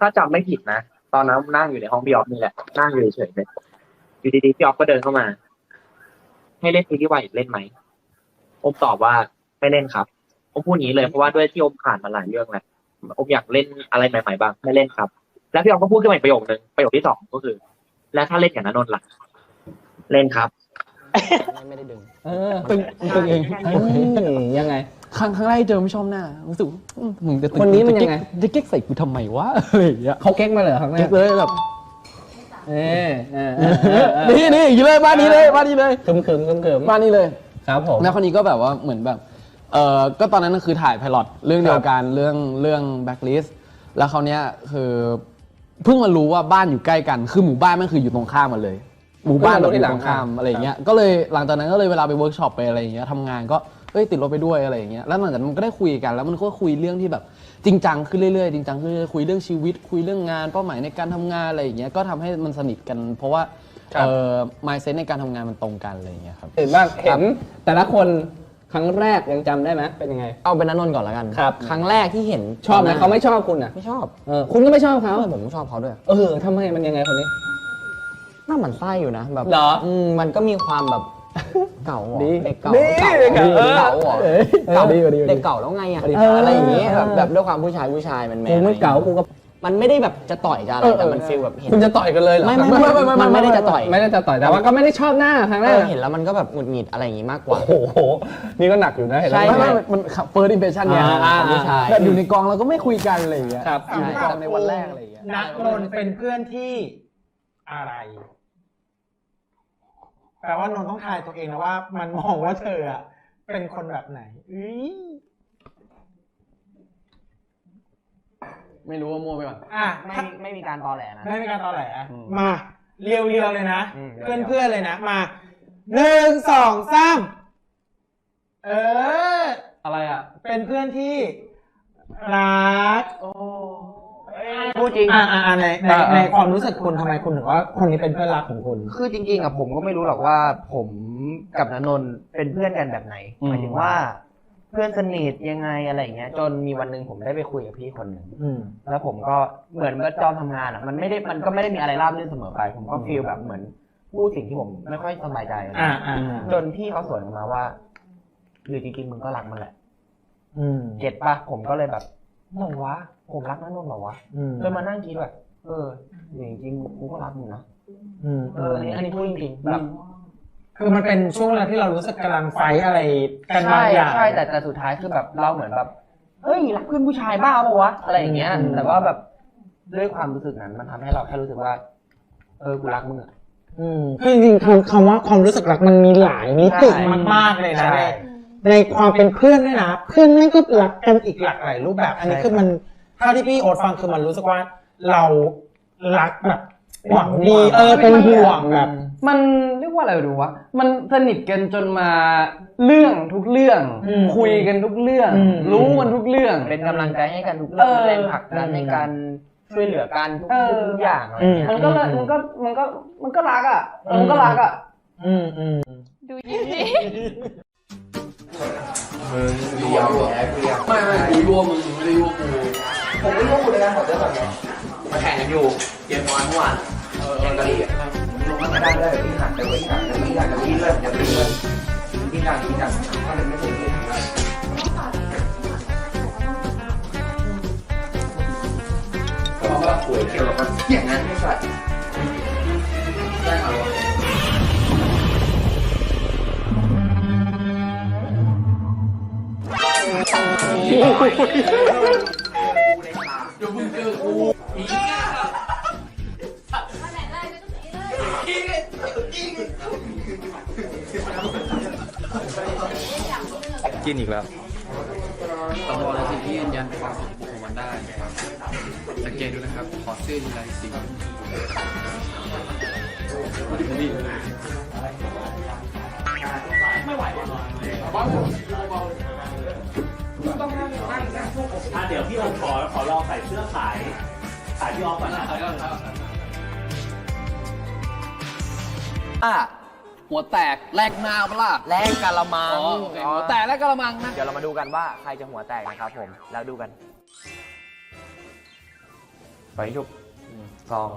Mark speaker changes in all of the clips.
Speaker 1: ถ้าจำไม่ผิดนะ ตอนนั้นนั่งอยู่ในห้องพี่ออฟนี่แหละ นั่งอยู่เฉยๆเลยอยู่ดีๆพี่ออฟก็เดินเข้ามา ให้เล่นซีรีส์วายอีกเล่นไหมอมตอบว่าไม่เล่นครับอมพูดอย่างนี้เลยเพราะว่าด้วยที่อมผ่านมาหลายเรื่องแล้วอมอยากเล่นอะไรใหม่ๆบ้างไม่เล่นครับ แล้วพี่ออฟก็พูดขึ้นมาอีกประโยคนึงประโยคที่สองก็คือ แล้วถ้าเล่นอย่างนั้นนนท์ล่ะ เล่นครับ
Speaker 2: ไม่ได้ดึง
Speaker 3: เออตึงตึงเอง
Speaker 2: ยังไง
Speaker 3: ครั้งครั้งแรกที่เจอไม่ชอบหน้ารู้สึกอืมมึงจะตึง
Speaker 2: คนนี้มันยังไง
Speaker 3: จะเก๊กใส่กูทำไมวะอะไรอย่างเงี้ย
Speaker 2: เขาเก๊กมาเลยเหรอครั้งแร
Speaker 3: เก๊
Speaker 2: ก
Speaker 3: กเลยแบบ
Speaker 2: เออเออเออเออเออ
Speaker 3: นี่นี่อย่างนี้เลยบ้านนี้เลยบ้านนี้เลย
Speaker 2: คึมคึมคึมคึม
Speaker 3: บ้านนี้เลย
Speaker 2: ครับผม
Speaker 3: แล้วคนนี้ก็แบบว่าเหมือนแบบ เออก็ตอนนั้นก็คือถ่ายไพลอตเรื่องเดียวกันเรื่องเรื่องแบ็คลิสแล้วเขาวเนี้ยคือเพิ่งมารู้ว่าบ้านอยู่ใกล้กัน คือหมู่บ้านมันคืออยู่ตรงข้ามกันเลย หมู่บ้านแบบอยู่ตรงข้ามอะไรอย่างเงี้ย ก็เลยหลังจากนั้นก็เลยเวลาไปเวิร์กช็อปไปอะไรอย่างเงี้ยทำงานก็ เอ้ยติดรถไปด้วยอะไรอย่างเงี้ยแล้วหลังจากนั้นมันก็ได้คุยกันแล้วมันก็คุยเรื่องที่แบบจริงจังขึ้นเรื่อยๆจริงจังขึ้นเรื่อยๆคุยเรื่องชีวิต คุยเรื่องงานเป้าหมายในการทำงานอะไรอย่างเงี้ยก็ทำให้มันสนิทกัน เพราะว่าเอ่อ mindset ในการทำงานมันตรงกันอะไรอย่างเงี้ยครับ
Speaker 2: เห็นบ้างเห็นแต่ละคนครั้งแรกยังจำได้ไหมเป็นยังไง
Speaker 4: เอาเป็นนันนนท์ก่อนแล้วกัน
Speaker 2: ครับ
Speaker 4: ครั้งแรกที่เห็น
Speaker 2: ชอบไหม
Speaker 4: ตนน้
Speaker 2: เขาไม่ชอบคุณอะ
Speaker 4: ไม่ชอบ
Speaker 2: เออคุณก็ไม่ชอบเขา
Speaker 4: เออผมไม่ชอบเขาด้วย
Speaker 2: เออทำไมมันยังไงคนนี้
Speaker 4: หน้าหมันไส้อยู่นะแบบ
Speaker 2: เหรอ
Speaker 4: มมันก็มีความแบบ เก่าเหรอ
Speaker 2: ดี
Speaker 4: เด็กเก่า
Speaker 2: ดี
Speaker 4: เก่า
Speaker 2: เด็กเก่า
Speaker 4: เก่าเหรอ
Speaker 2: เออ
Speaker 4: เก่า
Speaker 2: ดีกว่าดีกว่าดี
Speaker 4: เด็กเก่าแล้วไงอะ
Speaker 2: เอออ
Speaker 4: อะไรอย่างเงี้ยแบบแบบด้วยความผู้ชายผู้ชายมันแม
Speaker 2: กู
Speaker 4: น
Speaker 2: ไม่เก๋ากูก็
Speaker 4: มันไม่ได้แบบจะต่อยจะอะไรแต่มันฟีลแบบเห็น
Speaker 2: คุณจะต่อยกันเลยเหรอ
Speaker 4: ไม่ไม่ไม่ไม่มันไม่ได้จะต่อย
Speaker 2: ไม่ได้จะต่อยแต่ว่าก็ไม่ได้ชอบหน้าครั้งแร
Speaker 4: เอกอเห็นแล้วมันก็แบบหงุดหงิดอะไรอย่างงี้มากกว่า
Speaker 2: โอ้โห นี่ก็หนักอยู่นะเห็นไหม
Speaker 4: ใช่
Speaker 3: ไม่ไม่มันเฟิร์สอิมเพรสชั่นเนี่ย
Speaker 2: อ่าอ่าอ่า
Speaker 3: ผู้ชายแบบอยู่ในกองเราก็ไม่คุยกันอะไรอย่างเงี้ย
Speaker 2: ครับ
Speaker 3: อยู่ในกองในวันแรกอะไรอย่างเงี้ย
Speaker 5: นักนนท์เป็นเพื่อนที่อะไร แปลว่านนท์ต้องทายตัวเองนะว่า มันมองว่าเธออะเป็นคนแบบไหนอุ้ย
Speaker 3: ไม่รู้ว่ามั่วไปก่อน
Speaker 5: อะ
Speaker 4: ไม่
Speaker 5: ถ้า
Speaker 4: ไม่มีการตอแหลนะ
Speaker 5: ไม่มีการตอแหล
Speaker 3: อืม
Speaker 5: มา เรียวๆเลยนะ
Speaker 4: อืม
Speaker 5: เพื่อนๆเลยนะ มาหนึ่งสองสามเออ
Speaker 3: อะไรอะ
Speaker 5: เป็นเพื่อนที่รัก
Speaker 4: พูดจริง
Speaker 5: อ่าอ่าในใน
Speaker 3: อ่าอ่า
Speaker 5: ในความรู้สึกคุณทำไมคุณถึงว่าคนนี้เป็นเพื่อนรักของคุณ
Speaker 4: คือจริงๆอะผมก็ไม่รู้หรอกว่า ผมกับนนนท์เป็นเพื่อนกันแบบไหน
Speaker 3: อืม
Speaker 4: หมายถึงว่า เพื่อนสนิทยังไงอะไรอย่างเงี้ย จนมีวันหนึ่งผมได้ไปคุยกับพี่คนหนึ่ง
Speaker 5: อืม
Speaker 4: แล้วผมก็เหมือนว่าจอมทำงานอะมันไม่ได้มันก็ไม่ได้มีอะไรราบรื่นเสมอไป ผมก็ฟีลแบบเหมือนพูดสิ่งที่ผมไม่ค่อยสบายใจนะ
Speaker 5: อ่าอ่าอ่า
Speaker 4: จนพี่เขาสวนกลับมาว่าหรือจริงๆมึงก็รักมันแหละ
Speaker 5: อืม
Speaker 4: เก็ตปะผมก็เลยแบบ หรอวะ ผมรักนนนท์เหรอวะ
Speaker 5: อืม
Speaker 4: จนมานั่งคิดแบบเออจริงๆกูก็รักมึงนะ
Speaker 5: อืม
Speaker 4: เอออันนี้อันนี้พูดจริงๆแบบ
Speaker 5: คือมันเป็นช่วงเวลาที่เรารู้สึกกำลังไฟท์อะไรกันบา
Speaker 4: ใช่
Speaker 5: งอย่าง
Speaker 4: ใช่แต่แต่สุดท้ายคือแบบเราเหมือนแบบเฮ้ยรักเพื่อนผู้ชายบ้าปะวะอะไรอย่างเงี้ย
Speaker 5: อืม
Speaker 4: แต่ว่าแบบด้วยความรู้สึกนั้นมันทำให้เราแค่รู้สึกว่า เออกูรักมึงอะ
Speaker 5: อืมคือจริงๆคำคำว่าความรู้สึกรักมันมีหลายมิติ
Speaker 4: ใช่
Speaker 5: มากๆเลยนะ
Speaker 4: ใช่
Speaker 5: ใน ในความเป็นเพื่อนด้วยนะ เพื่อนไม่งก็รักกันอีกหลากหลายรูปแบบ อันนี้คือมันเท่าที่พี่โอ๊ตฟังคือมันรู้สึกว่าเรารักแบบหวังดีเออเป็นห่วงแบบ
Speaker 3: มันเรียกว่าอะไรดูวะมันสนิทกันจนมาเรื่องทุกเรื่อง
Speaker 5: อืม
Speaker 3: คุยกันทุกเรื่อง
Speaker 5: อืม
Speaker 3: รู้กันทุกเรื่อง
Speaker 4: เป็นกำลังใจให้กันทุกเรื่อง
Speaker 3: เออ
Speaker 4: เป็นแรงผลักดัน
Speaker 5: อืม
Speaker 4: ในการช่วยเหลือกันทุก
Speaker 3: เออ
Speaker 4: ทุกอย่างอะไรเงี้ย
Speaker 3: มันก็เลยมันก็มันก็มันก็รักอะเออมันก็รักอะ
Speaker 5: อืมอืม
Speaker 6: ดูยิ้มดิ
Speaker 7: ม
Speaker 3: ึงดีเอาแก
Speaker 6: เปีย
Speaker 3: ไม่ไม่กูยั่วมึงไม่ได้ยั่วกู
Speaker 4: ผมไม่รู้คุณเลยนะผมจะแบบมาแข่งกันอยู่เกมบอลเมื่อวานแข่งกันอีกลงมาไม่ได้เลยที่หักไปไว้ที่หักไปที่หักไปที่เริ่มจะตีเลยที่ดังที่ดังถ้าเป็นไม่ถึงที่หักเพราะว่าป่วยเกี่ยวกับอย่างนั้นไม่ใช่ไกิ
Speaker 8: นอีกแล้ว
Speaker 3: ตำรวจและสิ่งที่ยืนยันความสมบูรณ์ของมันได้สังเกตดูนะครับ ขอเสื้อทีไร สี
Speaker 9: อะเดี๋ยวพี่โอมขอขอลองใส่เสื้อขายขายพี่ออฟก่อนนะ
Speaker 3: อะหัวแตกแลกหน้าปะล่ะ
Speaker 4: แลกกะละมัง
Speaker 3: อ๋อโอเคหัวแตกแลกกะละมังนะ
Speaker 4: เดี๋ยวเรามาดูกันว่าใครจะหัวแตกนะครับผม แล้วดูกัน
Speaker 6: ไปยุบสอง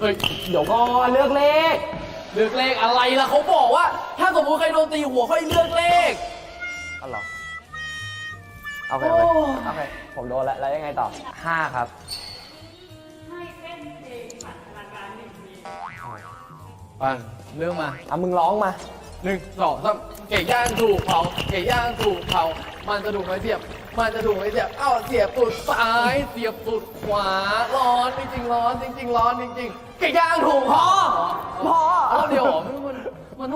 Speaker 10: เฮ้ยเดี๋ยวก่อนเลือกเลข เลือกเลขอะไรล่ะเขาบอกว่า ถ้าสมมติใครโดนตีหัวค่อยเลือกเลข
Speaker 6: เอาหรอ เอาไปเอาไปเอาไปผมโดนแล้วแล้วยังไงต่อห้าครับ
Speaker 10: ปังเรื่องมา
Speaker 6: เอามึงร้องมา
Speaker 10: หนึ่งสองสามเก่ย่างถูกเผาเก่ย่างถูกเผามันจะถูกไหมเสียบ มันจะถูกไหมเสียบเอ้าเสียบสุดซ้ายเสียบสุดขวาร้อนจริงๆร้อนจริงๆร้อนจริงๆเก่ย่างถูกพอพอเอาเดี๋ยวมันมันมัน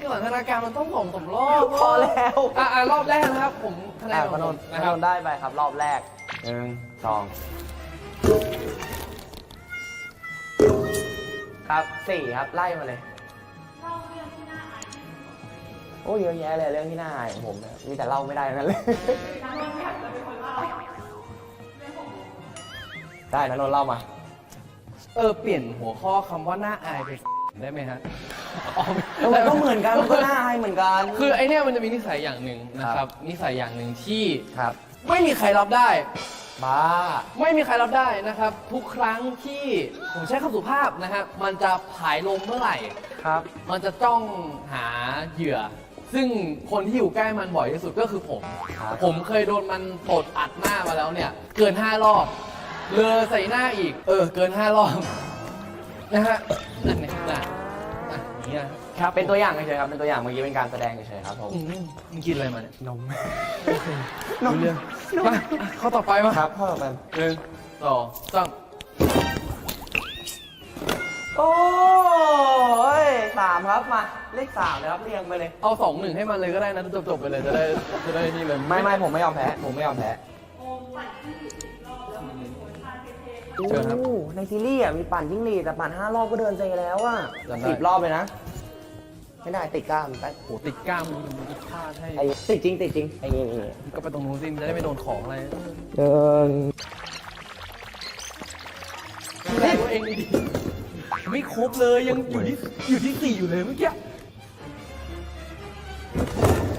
Speaker 10: ต้องสถานการณ์มันต้องสองสามรอบ
Speaker 6: พอแล้ว
Speaker 10: อะอะรอบแรกนะครับ ผมคะแน
Speaker 6: อะ
Speaker 10: นข
Speaker 6: พ
Speaker 10: อง
Speaker 6: น
Speaker 10: ผ
Speaker 6: น
Speaker 10: ม
Speaker 6: ท์พ
Speaker 10: นะคนรับ
Speaker 6: นท์ได้ไปครับรอบแรกหนึ่งสองครับสี่ครับไล่มาเลยโอ้เยอะแยะเลยเรื่องที่น่าอายของผมเนี่ยมีแต่เล่าไม่ได้ทั้งนั้นเลยได้นะนนท์เล่ามา
Speaker 10: เออ เปลี่ยนหัวข้อคำว่าหน้าอายไปได้ไหมฮะ อ๋อ
Speaker 6: แล้วมันก็เหมือนกันมันก็น่าอายเหมือนกัน
Speaker 10: คือไอเนี้ยมันจะมีนิสัยอย่างหนึ่งนะครับ นิสัยอย่างหนึ่งที่
Speaker 6: ครับ
Speaker 10: ไม่มีใครรับได้
Speaker 6: บ้า
Speaker 10: ไม่มีใครรับได้นะครับ ทุกครั้งที่ผมใช้คำสุภาพนะฮะมันจะผายลมเมื่อไหร่
Speaker 6: ครับ
Speaker 10: มันจะจ้องหาเหยื่อ ซึ่งคนที่อยู่ใกล้มันบ่อยที่สุดก็คือผม
Speaker 6: ครับ
Speaker 10: ผมเคยโดนมันตดอัดหน้ามาแล้วเนี่ย เกิน 5 รอบ เลอใส่หน้าอีก เออ เกิน 5 รอบ นะฮะนั่นเนี่ยนะ อะอย่างเงี้ย
Speaker 6: ครับเป็นตัวอย่างเฉยๆครับเป็นตัวอย่างเมื่อกี้เป็นการแสดงเฉยๆครับผม
Speaker 10: อืมมึงกินอะไรมาเนี่ยนมนมเรื่องมาอะข้อต่อไปมา
Speaker 6: ครับพ่อแบบ
Speaker 10: หนึ่งสองสาม
Speaker 6: โอ้ยสามครับมาเลขสามเลยครับเรียงไปเลย
Speaker 10: เอาสองหนึ่งให้มันเลยก็ได้นะจบๆไปเลยจะได้จะได้นี่เลย
Speaker 6: ไม่ไม่ผมไม่ยอมแพ้ผมไม่ยอมแพ้
Speaker 10: เชิญครับ
Speaker 6: โอ้ในซีรีส์อะมีปั่นจิ้งหรีดแต่ปั่นห้ารอบก็เดินเซแล้วอะ
Speaker 10: จำได้
Speaker 6: สิบรอบเลยนะ ไม่ได้ติดกล้ามไป
Speaker 10: โหติดกล้ามมันติดพลาดให้
Speaker 6: ไอ้ติดจริงติดจริงไอ้นี่นี่
Speaker 10: ก็ไปตรงนู้นสิมันจะได้ไม่โดนของอะไร
Speaker 6: เดิน
Speaker 10: ดูแลตัวเองดีๆไม่ครบเลยยังอยู่ที่อยู่ที่สี่อยู่เลยเมื่อกี้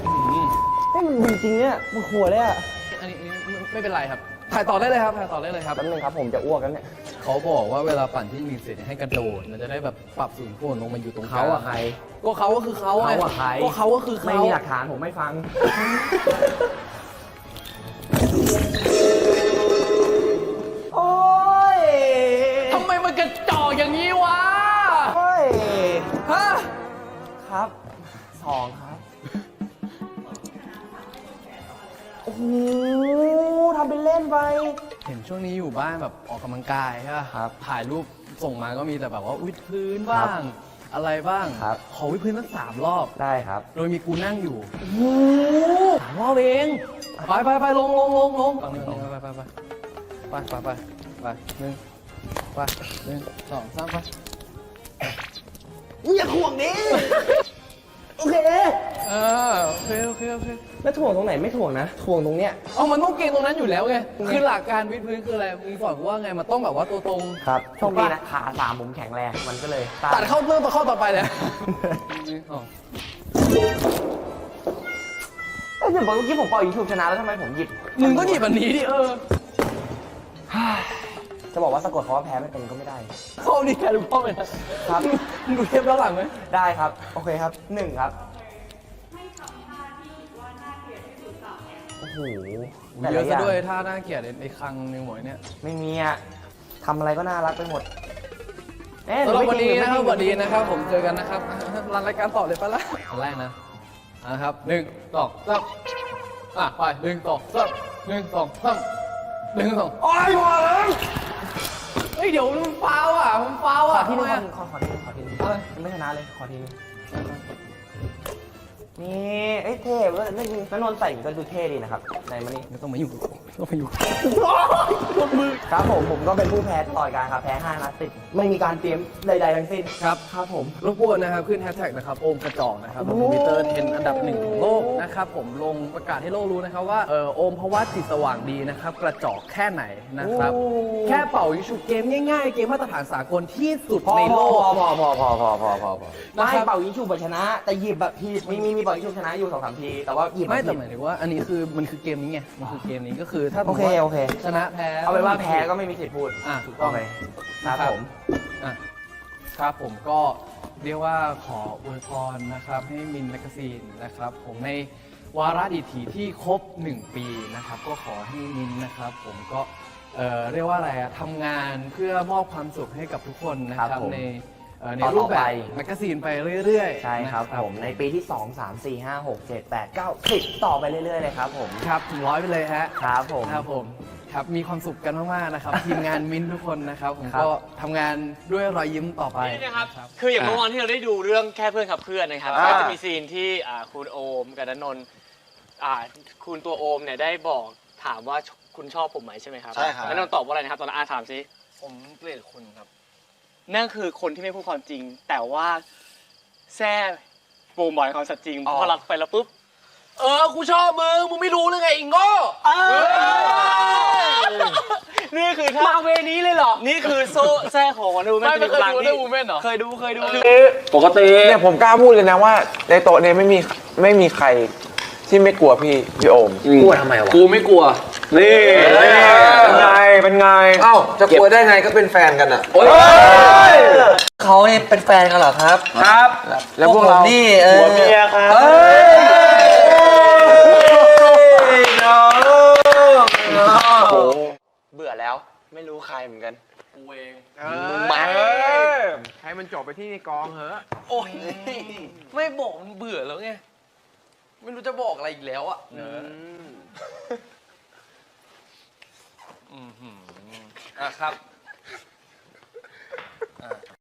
Speaker 10: อืม
Speaker 6: เฮ้ยมันดีจริงเนี่ยมันหัวเลยอะ
Speaker 10: อันนี้อันนี้ไม่เป็นไรครับ ถ่ายต่อได้เลยครับถ่ายต่อได้เลยครับ
Speaker 6: แป๊บนึงครับผมจะอ้วกแล้วเนี่ย
Speaker 10: เขาบอกว่าเวลาปั่นที่มีเสร็จเนี่ยให้กระโดดมันจะได้แบบปรับศูนย์โคนลงมาอยู่ตรงกลาง
Speaker 6: เขาอะใคร
Speaker 10: ก็เขาก็คือเขาไง
Speaker 6: เขาอะใคร
Speaker 10: ก็เขาก็คือเขา
Speaker 6: ไม่มีหลักฐานผมไม่ฟัง โอ้ย
Speaker 10: ทำไมมันกระจอกอย่างนี้วะ
Speaker 6: โอ้ย
Speaker 10: ฮะ
Speaker 6: ครับสองครับ ไป
Speaker 10: เห็นช่วงนี้อยู่บ้านแบบออกกำลังกายใช่ป่ะ
Speaker 6: ครับ
Speaker 10: ถ่ายรูปส่งมาก็มีแต่แบบว่าวิดพื้นบ้างอะไรบ้าง
Speaker 6: ครับ
Speaker 10: ขอวิดพื้นตั้งสามรอบ
Speaker 6: ได้ครับ
Speaker 10: โดยมีกูนั่งอยู่โอ้โหสามรอบเอง ไปไปไปลงลงลงลงไปไปไปไปไปไปไปไปหนึ่งไปหนึ่งสองสามไป
Speaker 6: อย่าถ่วงดิ โอเค
Speaker 10: เออโอเคโอเคโอเค
Speaker 6: แล้วถ่วงตรงไหนไม่ถ่วงนะถ่วงตรงเนี้ย
Speaker 10: เอามันต้องเก่งตรงนั้นอยู่แล้วไง คือหลักการวิดพื้นคืออะไร มึงสอนกูว่าไง มันต้องแบบว่าตัวตรง
Speaker 6: ครับโชคดีนะ ขาสามผมแข็งแรง มันก็เลย
Speaker 10: ตัดเข้าเรื่องต่อข้อต่อไปเลยหนึ่งสอง
Speaker 6: เอ้ยเดี๋ยวบอกเมื่อกี้ผมเป่ายิงถูกชนะแล้วทำไมผมหยิบ
Speaker 10: มึงก็หยิบอันนี้ดิเออ
Speaker 6: จะบอกว่าสะกดคำว่าแพ้ไม่เป็นก็ไม่ได้
Speaker 10: เข้านี่แกรู้พ่อไหมนะครับ มึงดูเทปย้อนหลังไหม
Speaker 6: ได้ครับ โอเคครับหนึ่งครับโอ้โหแต่
Speaker 10: เย
Speaker 6: ละ
Speaker 10: อะ
Speaker 6: อ
Speaker 10: ซะ
Speaker 6: ย่าง
Speaker 10: ด้วยถ้าน่าเกลียดในคลังในหมวยเนี่ย
Speaker 6: ไม่มีอะทำอะไรก็น่ารักไปหมดเอ๊ะ
Speaker 10: สำหรับวันนี้
Speaker 6: ห
Speaker 10: นะครับ
Speaker 6: ไม่
Speaker 10: วัน
Speaker 6: จง
Speaker 10: นี้นะครับ ผมเจอกันนะครับ รันรายการต่อเลยปะล่ะอันแรกนะนะครับหนึ่งสองสามอะไปหนึ่งสองสามหนึ่งสองสามหนึ่งสอง
Speaker 6: โอ้ยหัวเลย
Speaker 10: เฮ้ยเดี๋ยวมันฟาวอะมันฟาว
Speaker 6: ขอ
Speaker 10: อะ
Speaker 6: ทีนึง
Speaker 10: ทำไม
Speaker 6: ขอ
Speaker 10: อะ
Speaker 6: ขอทีนึงขอทีนึง
Speaker 10: อะไร
Speaker 6: ไม่ชนะเลยขอทีนึง นี่เอ้ยเท่เว้ยนั่นนั่นนนท์ใส่ก็ดูเท่ดีนะครับไหนมานี่
Speaker 10: ไม่ต้องมาอยู่ไม่ต้องมาอยู่
Speaker 6: ครับผมผมก็เป็นผู้แพ้ต่อยการครับแพ้5นัดติดไม่มีการเตรียมใดๆทั้งสิ้น
Speaker 10: ครับ
Speaker 6: ครับผม
Speaker 10: รบกวนนะครับ ขึ้นแฮชแท็กนะครับ โอมกระจอกนะครับบนทวิตเตอร์เทรนด์อันดับหนึ่งของโลกนะครับ ผมลงประกาศให้โลกรู้นะครับว่าเออโอมเพราะว่าจิตสว่างดีนะครับ กระจอกแค่ไหนนะครับ
Speaker 6: โอ้
Speaker 10: แค่เป่ายิงฉุบเกมง่ายๆ เกมมาตรฐานสากลที่สุด
Speaker 6: พอ
Speaker 10: ใน
Speaker 6: พ
Speaker 10: โล
Speaker 6: อก พอพอพอพอพอพอพอ
Speaker 10: นะ
Speaker 6: ไม่
Speaker 10: ครับ
Speaker 6: เป่ายิงฉุบอะชนะ แต่หยิบแบบพี่มีมีมีอยชุบชนะอยู่สองสามที แต่ว่าหยิบ
Speaker 10: ไม่แต่
Speaker 6: ผิด
Speaker 10: หมายถึงว่าอันนี้คือมันคือเกมนี้ไงมันคือเกมนี้ก็คือถ้าสม
Speaker 6: โอ
Speaker 10: ม
Speaker 6: เค
Speaker 10: ติว่า
Speaker 6: โอเค
Speaker 10: ชนะแพ้
Speaker 6: เอาเป็นว่าแพ้ก็ไม่มีสิทธิ์พูด
Speaker 10: อะถูกต้
Speaker 6: โอ
Speaker 10: อง
Speaker 6: เคครับผม
Speaker 10: อะครับผมก็เรียกว่าขออวยพรนะครับให้มินแมกซีนนะครับ ผมในวาระดิถีที่ครบ 1 ปีนะครับ ก็ขอให้มินนะครับ ผมก็เอ่อเรียกว่าอะไรอะทำงานเพื่อมอบความสุขให้กับทุกคนนะค
Speaker 6: ครั
Speaker 10: รับบ
Speaker 6: ผม
Speaker 10: ใน เอ่อใน
Speaker 6: ต่อๆ
Speaker 10: รูปแบ
Speaker 6: ไป
Speaker 10: บแมกซีนไปเรื่อยๆ
Speaker 6: ใช่ครับ
Speaker 10: นะ
Speaker 6: ผมในปีที่ 2 3 4 5 6 7 8 9 10 ต่อไปเรื่อยๆเลยครับผม
Speaker 10: ครับถึงร้อยไปเลยฮะ
Speaker 6: ครับผม
Speaker 10: ครับผมครับมีความสุขกันมากๆนะครับ ทีมงานมินทุกคนนะครับ ผม
Speaker 6: ครับ
Speaker 10: ก็ทำงานด้วยรอยยิ้มต่อไป
Speaker 11: นี่นะครับ คืออย่างเมื่อวานที่เราได้ดูเรื่องแค่เพื่อนขับเพื่อนนะครับ
Speaker 6: อ่า
Speaker 11: ก็จะมีซีนที่อ่าคุณโอมกับณนนท์อ่าคุณตัวโอมเนี่ยได้บอกถามว่าคุณชอบผมไหมใช่ไหมครับ
Speaker 12: ใช่ครับ
Speaker 11: ณนนท์ตอบว่าอะไรนะครับ ตอนนั้นอาถามสิ
Speaker 12: ผมเกลียดคุณครับ
Speaker 11: นั่นคือคนที่ไม่พูดความจริง แต่ว่าแซ่โปรโมทความสัตย์จริง
Speaker 6: อ๋อ
Speaker 11: พอรักไปแล้วปุ๊บเออกูชอบมึงมึงไม่รู้หรือไงอีงโง่นี่คือถ้ามาเวนี้เลยเหรอ นี่คือโซ่แซ่ของวันดูแมนไม่เคยดูเรื่องวูแมนเหรอเคยดูเคยดู
Speaker 12: ปกติ
Speaker 13: เนี่ยผมกล้าพูดเลยนะว่า ในโต๊ะเนี่ยไม่มีไม่มีใครที่ไม่กลัวพี่พี่โอม
Speaker 6: กลัวทำไมวะ
Speaker 12: กูไม่กลัว นี่
Speaker 13: เป็นไงเป็นไง
Speaker 12: เอ้าจะกลัวได้ไงก็เป็นแฟนกันอะโอ้ย
Speaker 6: เขาเนี่ยเป็นแฟนกันเหรอครับ
Speaker 12: ครับ
Speaker 13: แล้วพวกเรา
Speaker 6: นี่เออ
Speaker 9: หัวเมียครับ
Speaker 6: เบื่อแล้วไม่รู้ใครเหมือนกัน
Speaker 11: กูเอง
Speaker 6: มา
Speaker 13: ให้มันจบไปที่กองเหอะ
Speaker 12: โอ้ยไม่บอกมันเบื่อแล้วไงไม่รู้จะบอกอะไรอีกแล้วอะ อืมอะครับ